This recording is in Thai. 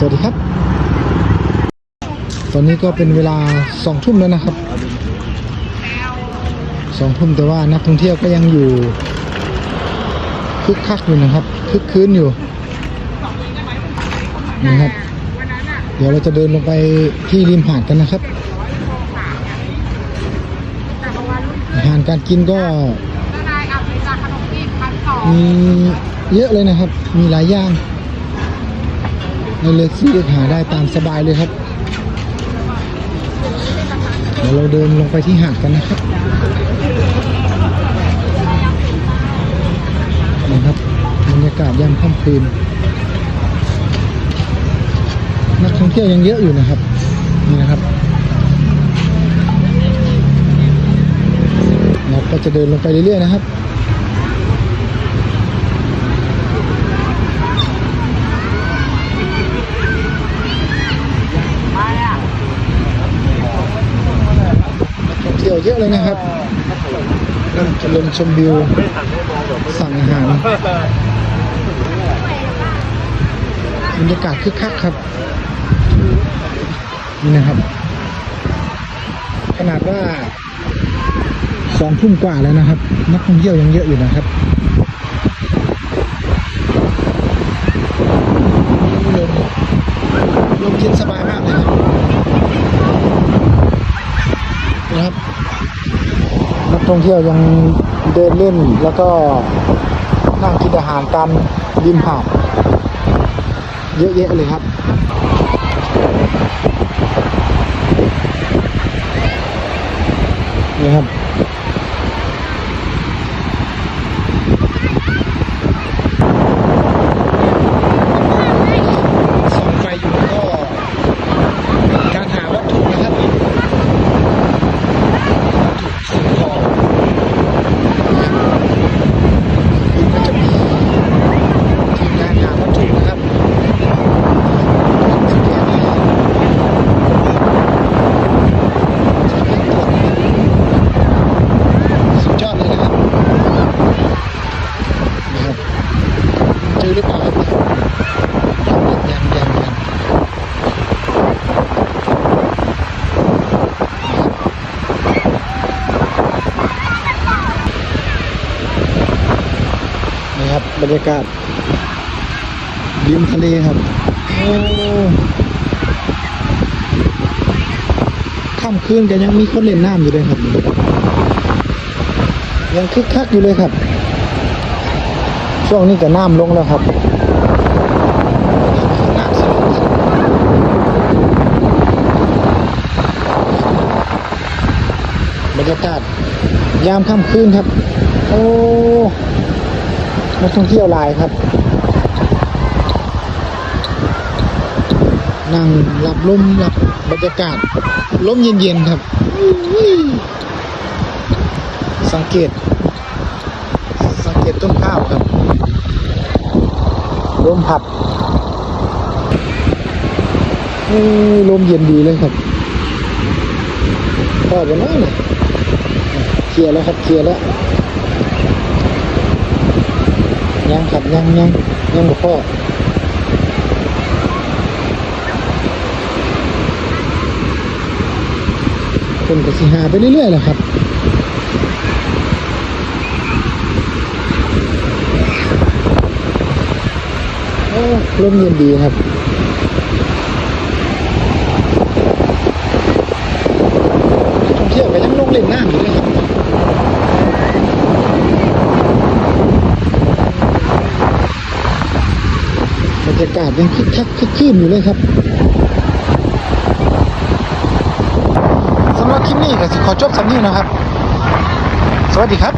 สวัสดีครับ ตอนนี้ก็เป็นเวลาสองทุ่มแล้วนะครับสองทุ่มแต่ว่านักท่องเที่ยวก็ยังอยู่คึกคักอยู่นะครับคึกคืนอยู่นะครับ เดี๋ยวเราจะเดินลงไปที่ริมหาดกันนะครับอาหารการกินก็มีเยอะเลยนะครับ มีหลายอย่าง เราเลือกซื้อเลือกหาได้ตามสบายเลยครับ เดี๋ยวเราเดินลงไปที่หาดกันนะครับนะครับบรรยากาศยามค่ำคืน นักท่องเที่ยวยังเยอะอยู่นะครับนี่นะครับเราก็จะเดินลงไปเรื่อยๆนะครับ ท่อง เที่ยวเยอะเลยนะครับนั่งจะลงชมวิว สั่งอาหารบรรยากาศคึกคักครับ นี่นะครับ ขนาดว่าสองทุ่มกว่าแล้วนะครับ นักท่องเที่ยวยังเยอะอยู่นะครับลมลมเย็นสบายมากเลยครับ นะครับ นักท่องเที่ยวยังเดินเล่นแล้วก็นั่งกินอาหารตามริมหาดเยอะแยะเลยครับนี่ครับ ส่องไฟอยู่ก็การหาวัตถุนะครับ สิ่งของก็จะมีทีมงานหาวัตถุนะครับสแกนให้จะให้ตรวจสุดยอดเลยนะครับนะครับเจอหรือเปล่าครับยังยังยังนี่ครั บรรยากาศริมทะเลครับโอ้ค่ำคืนกันยังมีคนเล่นน้ำอยู่เลยครับ ยังคึกคักอยู่เลยครับ ช่วงนี้ก็น้ำลงแล้วครับบรรยากาศยามค่ำคืนครับ โอ้ นักท่องเที่ยวหลายครับ นั่งหลับลมหลับบรรยากาศลมเย็นๆครับ สังเกต สังเกตต้นข้าวครับลมพัดลมเย็นดีเลยครับพอกันนะเนี่ยเคลียร์แล้วครับเคลียร์แล้ว ยังครับยังยังยังบ่พอคนก็สิหาไปเรื่อยๆแหละครับโอ้ลมเย็นดีครับท่องเที่ยวก็ยังลงเล่นน้ำอยู่เลยครับบรรยากาศยังคึกคักคึกคืนอยู่เลยครับสำหรับคลิปนี้ก็สิขอจบสำนี้นะครับ สวัสดีครับ